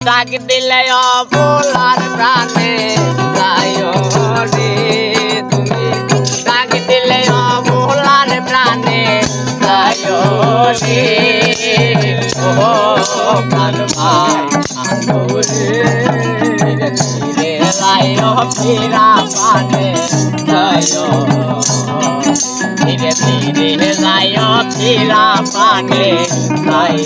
ডাক দিলে অবলার প্রাণে যায় রে তুমি ডাক দিলে অবলার প্রাণে যায় রে ও প্রাণ ভাই আলোরে ধীরে লায় ফিরা পানে ধীরে ধীরে লায় ফিরা পানে যায়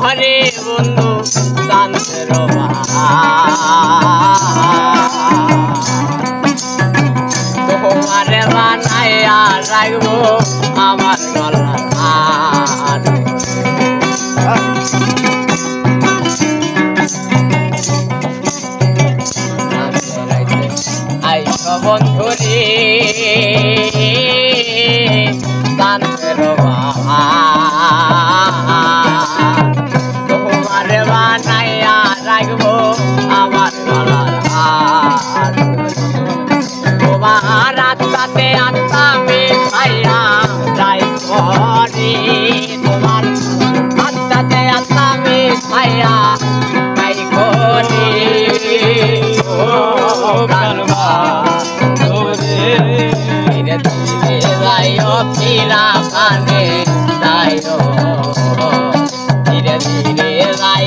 হরে বন্ধু শান্তের তোমারে বানাইয়া রাখব আমার গলার আইস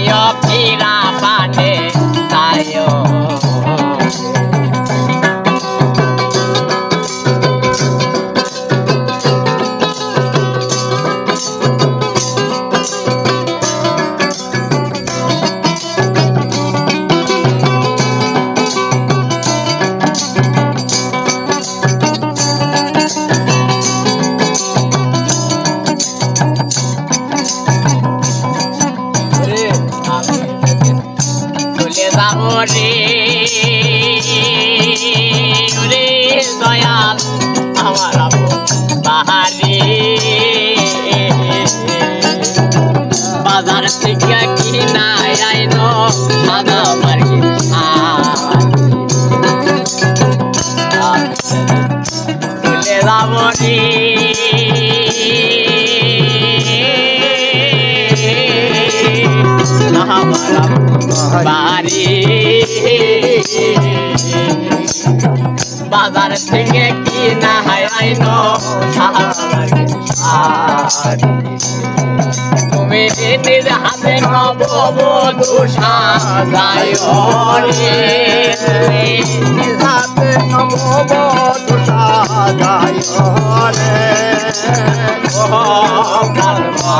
up. re বাড়ি। বাজার থেকে কি না আইনো তুমি নিজ হাতে নববধূ সাজায় রে। নিজ হাতে রে। ও কালমা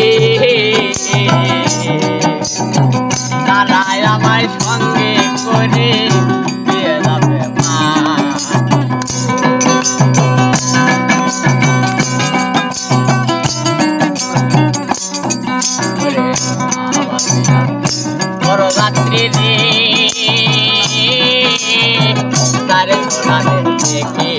বড় রাত্রি রে তারে দেখি।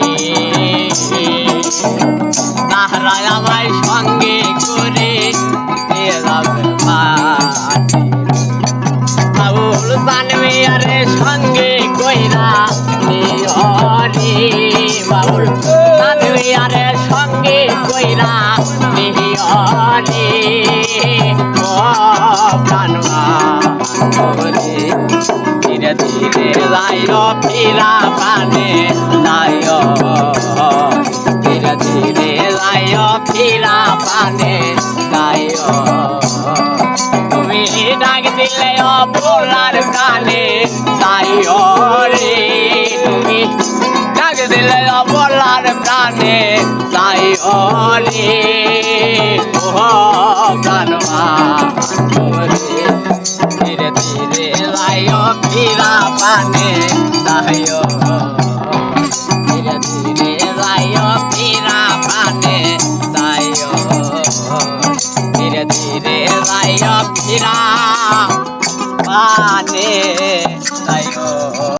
লাইও ফিরা পানে লাইও ধীরে ধীরে লাইও ফিরা পানে লাইও তুমি ডাক দিলে অবলার কানে তাই রে তুমি। ডাক দিলে অবলার প্রাণে তাই অলি ওহ প্রাণমা